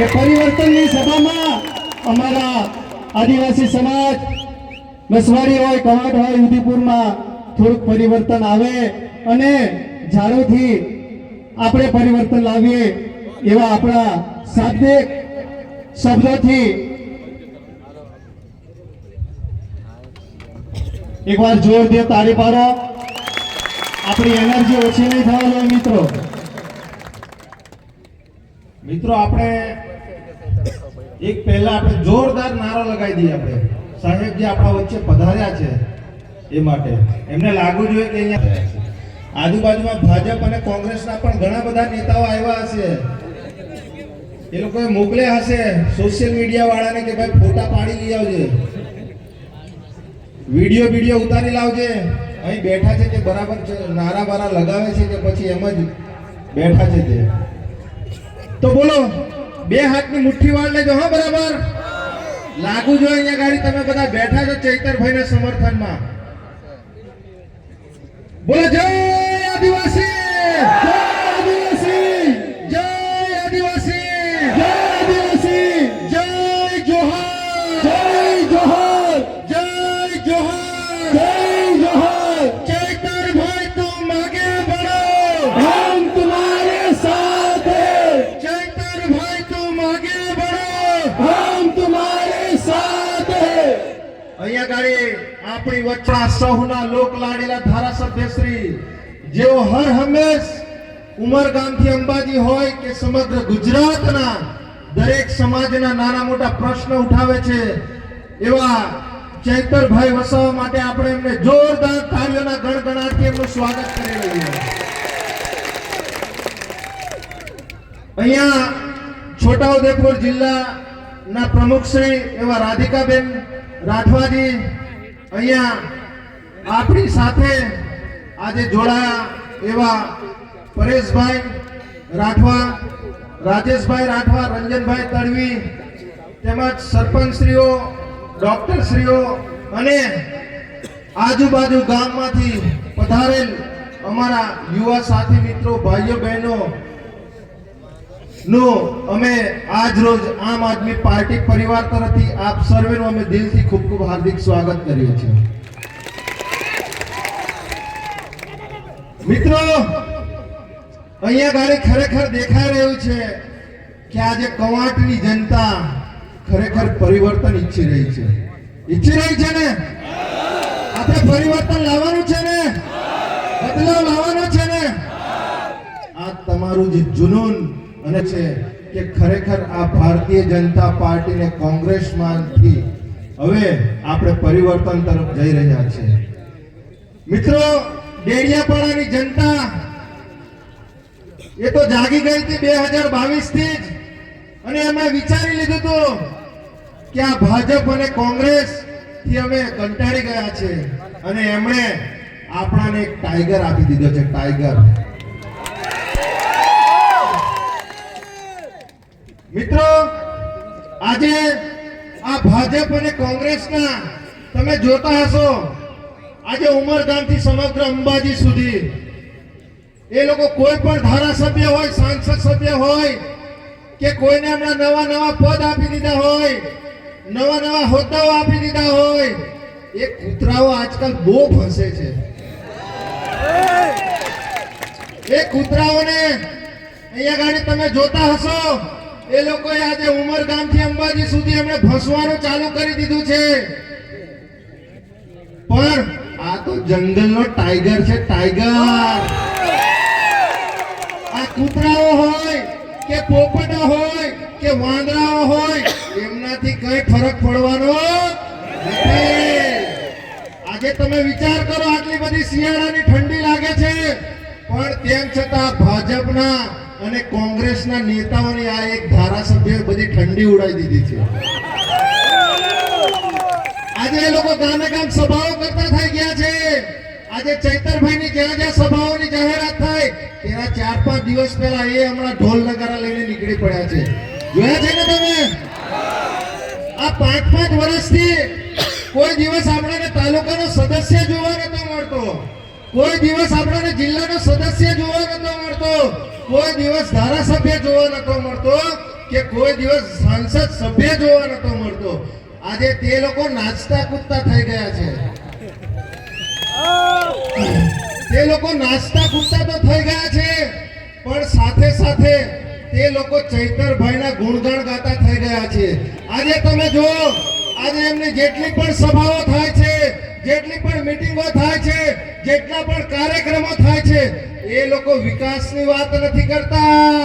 કે પરિવર્તનની સભામાં અમારા આદિવાસી સમાજ નસવાડી હોય, કવાટ હોય, ઉદયપુરમાં થોડુંક પરિવર્તન આવે અને ઝાડુથી આપણે પરિવર્તન લાવીએ એવા આપણા શાબ્દિક શબ્દોથી એકવાર જોર દે તાળી પાડો. આપણી એનર્જી ઓછી નહીં થવા જોઈએ મિત્રો. મિત્રો, આપણે એક પહેલા આપણે જોરદાર નારો લગાવી દઈએ આપણે. સાહેબ જે આપણા વચ્ચે પધાર્યા છે એ માટે. એમને લાગવું જોઈએ કે અહીંયા આજુબાજુમાં ભાજપ અને કોંગ્રેસના પણ ઘણા બધા નેતાઓ આવ્યા હશે. એ લોકોએ મોકલ્યા હશે સોશિયલ મીડિયા વાળાને કે ભાઈ ફોટા પાડી લઈ આવજે. વીડિયો વીડિયો ઉતારી લાવજે. અહીં બેઠા છે તે બરાબર નારા બારા લગાવે છે કે પછી એમ જ બેઠા છે તે. તો બોલો. બે હાથની મુઠ્ઠી વાળ લેજો, હા, બરાબર? લાગુ જો અહીંયા ગાડી, તમે બધા બેઠા છો ચૈતરભાઈ ના સમર્થનમાં. બોલો, જય આદિવાસી! આપણી વચ્ચે આ સૌના લોક લાડેલા ધારાસભ્ય શ્રી, જેઓ હર હંમેશ ઉમરગામથી અંબાજી હોય કે સમગ્ર ગુજરાતના દરેક સમાજના નાના મોટા પ્રશ્ન ઉઠાવે છે, એવા ચૈતરભાઈ વસાવા માટે આપણે એમને જોરદાર તાળીઓના ગણગણાટથી એમનું સ્વાગત કરી રહ્યું અહીંયા છોટાઉદેપુર જિલ્લાના પ્રમુખ શ્રી એવા રાધિકાબેન રાઠવાજી અહીંયા આપણી સાથે આજે જોડાયા એવા પરેશભાઈ રાઠવા, રાજેશભાઈ રાઠવા, રંજનભાઈ તડવી, તેમજ સરપંચશ્રીઓ, ડોક્ટરશ્રીઓ અને આજુબાજુ ગામમાંથી પધારેલ અમારા યુવા સાથી મિત્રો, ભાઈઓ, બહેનો નું, અમે આજ રોજ આમ આદમી પાર્ટી પરિવાર તરફથી આપ સર્વેનું અમે દિલથી ખૂબ ખૂબ હાર્દિક સ્વાગત કરીએ છીએ. મિત્રો, અહીંયા ગાડી ખરેખર દેખાઈ રહ્યું છે કે આજે કવાંટની જનતા ખરેખર પરિવર્તન ઈચ્છી રહી છે. ઈચ્છી રહી છે ને? આપણે પરિવર્તન લાવવાનું છે ને? બદલાવ લાવવાનો છે ને? આ તમારું જે જુનૂન અને છે કે ખરેખર આ ભારતીય જનતા પાર્ટીને કોંગ્રેસમાંથી હવે આપણે પરિવર્તન તરફ જઈ રહ્યા છે. મિત્રો, ડેડિયાપાડાની જનતા એ તો જાગી ગઈ હતી બે હજાર બાવીસથી જ. અને એમાં વિચારી લીધું હતું કે આ ભાજપ અને કોંગ્રેસથી અમે કંટાળી ગયા છે. અને એમણે આપણાને એક ટાઈગર આપી દીધો છે, ટાઈગર મિત્રો આજે આ ભાજપ અને કોંગ્રેસના તમે જોતા હશો, આજે ઉમરગામથી સમગ્ર અંબાજી સુધી. એ લોકો કોઈ પણ ધારાસભ્ય હોય, સાંસદ સભ્ય હોય, કે કોઈને હમણાં નવા નવા પદ આપી દીધા હોય, નવા નવા હોદ્દાઓ આપી દીધા હોય, એ કૂતરાઓ આજકાલ બહુ ફસે છે. એ કૂતરાઓને અહીંયા ગાડી તમે જોતા હશો એ લોકોએ આજે ઉમરગામથી અંબાજી સુધી એમણે ફસવાનું ચાલુ કરી દીધું છે. પણ આ તો જંગલનો ટાઈગર છે, ટાઈગર. આ કૂતરાઓ હોય કે પોપટા હોય કે વાંદરાઓ હોય, એમનાથી કઈ ફરક પડવાનો આજે તમે વિચાર કરો, આટલી બધી શિયાળાની ઠંડી લાગે છે. પણ તેમ છતાં ભાજપના અને કોંગ્રેસના નેતાઓની આ એક ધારાસભ્ય બધી ઠંડી ઉડાવી દીધી છે. આજે એ લોકો ગામે ગામ સભાઓ કરતા થઈ ગયા છે. આજે ચૈતરભાઈની જ્યાં જ્યાં સભાઓની જાહેરાત થાય, તેના ચાર પાંચ દિવસ પહેલા એ હમણાં ઢોલ નગારા લઈને નીકળી પડ્યા છે. જોયા છે ને તમે? આ પાંચ પાંચ વર્ષથી કોઈ દિવસ આપણાને તાલુકાનો સદસ્ય જોવા નતો મળતો. કોઈ દિવસ આપણને જિલ્લાનો સદસ્ય જોવા નતો મળતો, કોઈ દિવસ ધારાસભ્ય જોવા નતો મળતો, કે કોઈ દિવસ સાંસદ સભ્ય જોવા નતો મળતો. આજે તે લોકો નાચતા કૂદતા થઈ ગયા છે. તે લોકો નાચતા કૂદતા તો થઈ ગયા છે, પણ સાથે સાથે તે લોકો ચૈતરભાઈના ગુણગાન ગાતા થઈ ગયા છે. આજે તમે જુઓ, આજે એમની જેટલી પણ સભાઓ થાય છે જેટલી પણ મિટિંગો થાય છે જેટલા પણ કાર્યક્રમો થાય છે એ લોકો વિકાસની વાત નથી કરતા.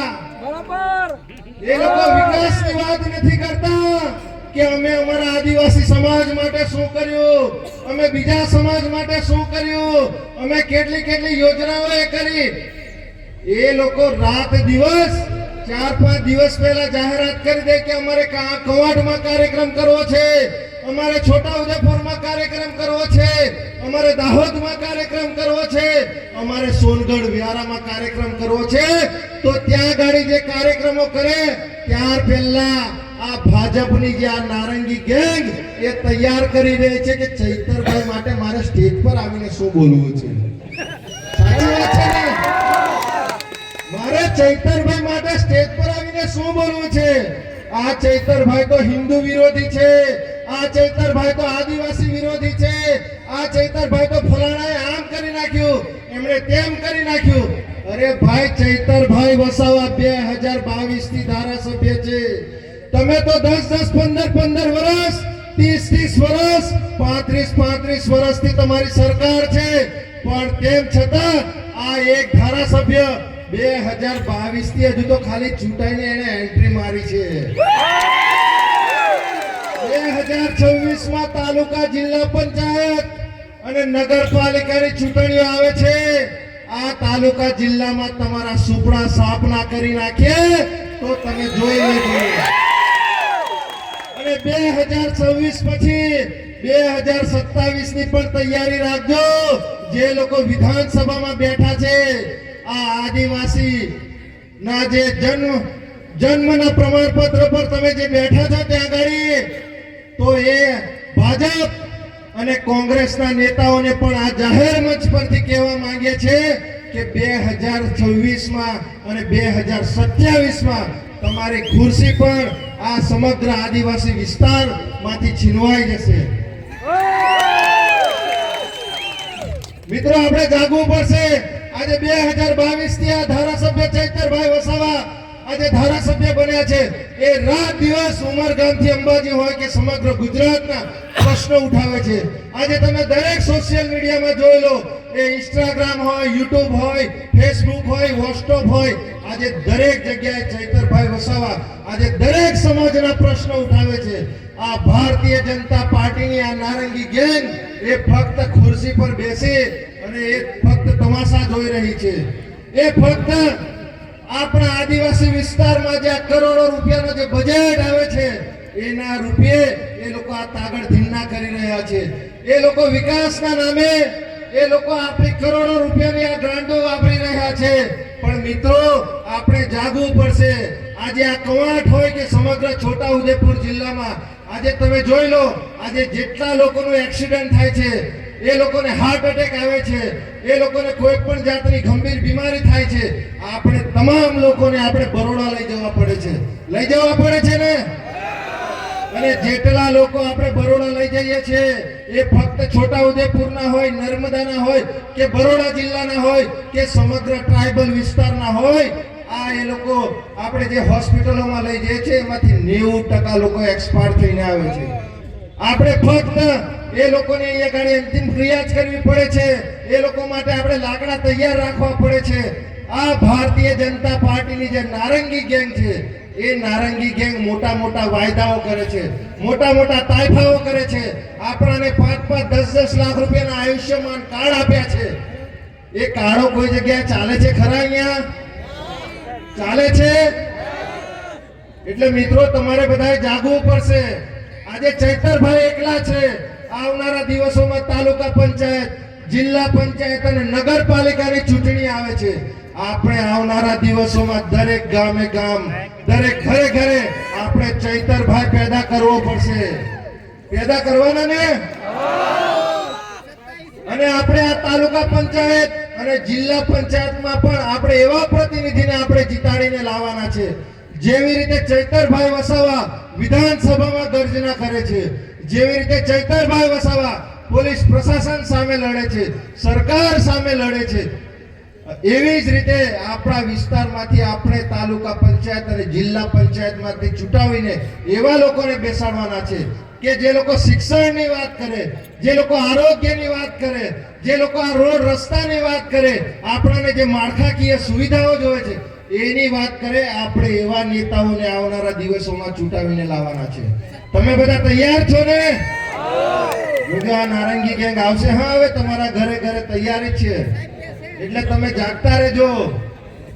એ લોકો વિકાસની વાત નથી કરતા કે અમે અમારા આદિવાસી સમાજ માટે શું કર્યું અમે બીજા સમાજ માટે શું કર્યું અમે કેટલી કેટલી યોજનાઓ એ કરી. એ લોકો રાત દિવસ ચાર પાંચ દિવસ પહેલા જાહેરાત કરી દે કે અમારે કા- કવાંટમાં કાર્યક્રમ કરવો છે. અમારે છોટા છોટાઉદેપુરમાં કાર્યક્રમ કરવો છે. અમારે દાહોદમાં કાર્યક્રમ કરવો છે. અમારે સોનગઢ વ્યારામાં કાર્યક્રમ કરવો છે. તો ત્યાં ગાડી જે કાર્યક્રમો કરે, ત્યાર પહેલા આ ભાજપની જે આ નારંગી ગેંગ એ તૈયાર કરી રહી છે કે ચૈતરભાઈ માટે મારે સ્ટેજ પર આવીને શું બોલવું છે. મારે ચૈતરભાઈ માટે સ્ટેજ પર આવીને શું બોલવું છે? આ ચૈતરભાઈ તો હિન્દુ વિરોધી છે. આ ચૈતરભાઈ તો આદિવાસી વિરોધી છે. આ ચૈતરભાઈ તો ફલાણાએ આમ કરી નાખ્યું. એમણે તેમ કરી નાખ્યું. અરે ભાઈ, ચૈતરભાઈ વસાવા બે હજાર બાવીસથી ધારાસભ્ય છે. તમે તો દસ દસ, પંદર પંદર વર્ષ ત્રીસ ત્રીસ વર્ષ પાંત્રીસ પાંત્રીસ વર્ષથી તમારી સરકાર છે. પણ તેમ છતાં આ એક ધારાસભ્ય બે હજાર બાવીસથી હજુ તો ખાલી ચૂંટાઈને એને એન્ટ્રી મારી છે. ની પણ તૈયારી રાખજો. જે લોકો વિધાનસભામાં બેઠા છે, આ આદિવાસી ના જે જન્મ, જન્મના પ્રમાણપત્ર પર તમે જે બેઠા છો ત્યાં આગળ તો એ ભાજપ અને કોંગ્રેસના નેતાઓને પણ આ જાહેર મંચ પરથી કહેવા માંગે છે કે બે હજાર છવ્વીસમાં અને બે હજાર સત્યાવીસમાં તમારી ખુરશી પણ આ સમગ્ર આદિવાસી વિસ્તારમાંથી છીનવાઈ જશે. મિત્રો, આપણે જાગવું પડશે. આજે બે હજાર બાવીસથી આ ધારાસભ્ય ચૈતરભાઈ વસાવા આજે ધારાસભ્ય બન્યા છે. એ રાત દિવસ ઉમરગામથી અંબાજી હોય કે સમગ્ર ગુજરાતના પ્રશ્નો ઉઠાવે છે. આજે તમે દરેક સોશિયલ મીડિયામાં જોઈ લો. એ ઇન્સ્ટાગ્રામ હોય યુટ્યુબ હોય ફેસબુક હોય વોટ્સઅપ હોય. આજે દરેક જગ્યાએ ચૈતરભાઈ વસાવા આજે દરેક સમાજના પ્રશ્નો ઉઠાવે છે. આ ભારતીય જનતા પાર્ટીની આ નારંગી ગેંગ એ ફક્ત ખુરશી પર બેસી અને એ ફક્ત તમાશા જોઈ રહી છે. એ ફક્ત આપણા આદિવાસી વિસ્તારમાં જે કરોડો રૂપિયાનો જે બજેટ આવે છે, એના રૂપિયે એ લોકો આ તાગડ ધીન્ના કરી રહ્યા છે. એ લોકો વિકાસના નામે એ લોકો આપણી કરોડો રૂપિયાની આ ગ્રાન્ટો વાપરી રહ્યા છે. પણ મિત્રો, આપણે જાગવું પડશે. આજે આ કવાંટ હોય કે સમગ્ર છોટા ઉદેપુર જિલ્લામાં, આજે તમે જોઈ લો, આજે જેટલા લોકોનું એક્સિડન્ટ થાય છે, એ લોકોને હાર્ટ એટેક આવે છે, એ લોકોને કોઈ પણ જાતની ગંભીર બીમારી થાય આપણે તમામ લોકોને આપણે બરોડા લઈ જવા પડે છે. લઈ જવા પડે છે ને? અને જેટલા લોકો આપણે બરોડા લઈ જઈએ છીએ, એ ફક્ત છોટાઉદેપુરના હોય, નર્મદાના હોય, કે બરોડા જિલ્લાના હોય, કે સમગ્ર ટ્રાઇબલ વિસ્તારના હોય, આ એ લોકો આપણે જે હોસ્પિટલોમાં લઈ જઈએ છીએ, એમાંથી નેવું ટકા લોકો એક્સપાયર થઈને આવે છે. આપણે ફક્ત એ લોકોને અહીંયા ગાડી અંતિમ ક્રિયા જ કરવી પડે છે. એ લોકો માટે આપણે લાકડા તૈયાર રાખવા પડે છે. આ ભારતીય જનતા પાર્ટીની જે નારંગી ગેંગ છે, એ નારંગી ગેંગ મોટા મોટા વાયદાઓ કરે છે, મોટા મોટા તાયફાઓ કરે છે, આપણાને પાંચ પાંચ દસ દસ લાખ રૂપિયાના આયુષ્યમાન કાર્ડ આપ્યા છે. એ કાળો કોઈ જગ્યાએ ચાલે છે ખરા અહીંયા? ચાલે છે? એટલે મિત્રો, તમારે બધાએ જાગવું પડશે. આજે ચૈતરભાઈ એકલા છે. આવનારા દિવસોમાં તાલુકા પંચાયત, જિલ્લા પંચાયત અને નગરપાલિકાની ચૂંટણી આવે છે. આપણે આવનારા દિવસોમાં દરેક ગામે ગામ, દરેક ઘરે ઘરે આપણે ચૈતરભાઈ પેદા કરવો પડશે. પેદા કરવાના ને? અને આપણે આ તાલુકા પંચાયત અને જિલ્લા પંચાયતમાં પણ આપણે એવા પ્રતિનિધિને આપણે જીતાડીને લાવવાના છે. જેવી રીતે ચૈતરભાઈ વસાવા વિધાનસભામાં ગર્જના કરે છે, જેવી રીતે ચૈતરભાઈ વસાવા પોલીસ પ્રશાસન સામે લડે છે, સરકાર સામે લડે છે એવી જ રીતે આપણા વિસ્તારમાંથી આપણે તાલુકા પંચાયત અને જિલ્લા પંચાયતમાંથી ચૂંટાવીને એવા લોકોને બેસાડવાના છે કે જે લોકો શિક્ષણની વાત કરે, જે લોકો આરોગ્યની વાત કરે, જે લોકો આ રોડ રસ્તાની વાત કરે, આપણને જે માળખાકીય સુવિધાઓ જોવે છે, એની વાત કરે, આપણે એવા નેતાઓને આવનારા દિવસોમાં ચૂંટાવીને લાવવાના છે. તમે બધા તૈયાર છો ને? નારંગી ગેંગ આવશે. હા, હવે તમારા ઘરે ઘરે તૈયારી છે. એટલે તમે જાગતા રહેજો.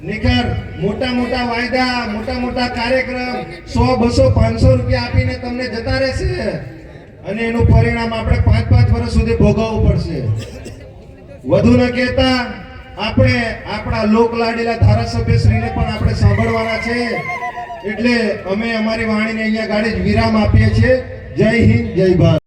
નિખર, મોટા મોટા વાયદા, મોટા મોટા કાર્યક્રમ, સો, બસો, પાંચસો રૂપિયા આપીને તમને જતા રહેશે. અને એનું પરિણામ આપણે પાંચ પાંચ વર્ષ સુધી ભોગવવું પડશે. વધુ ન કહેતા, આપણે આપણા લોક લાડીલા ધારાસભ્ય શ્રીને પણ આપણે સાંભળવાના છે. એટલે અમે અમારી વાણીને અહીંયા ગાડી જ વિરામ આપીએ છીએ. જય હિન્દ, જય ભારત.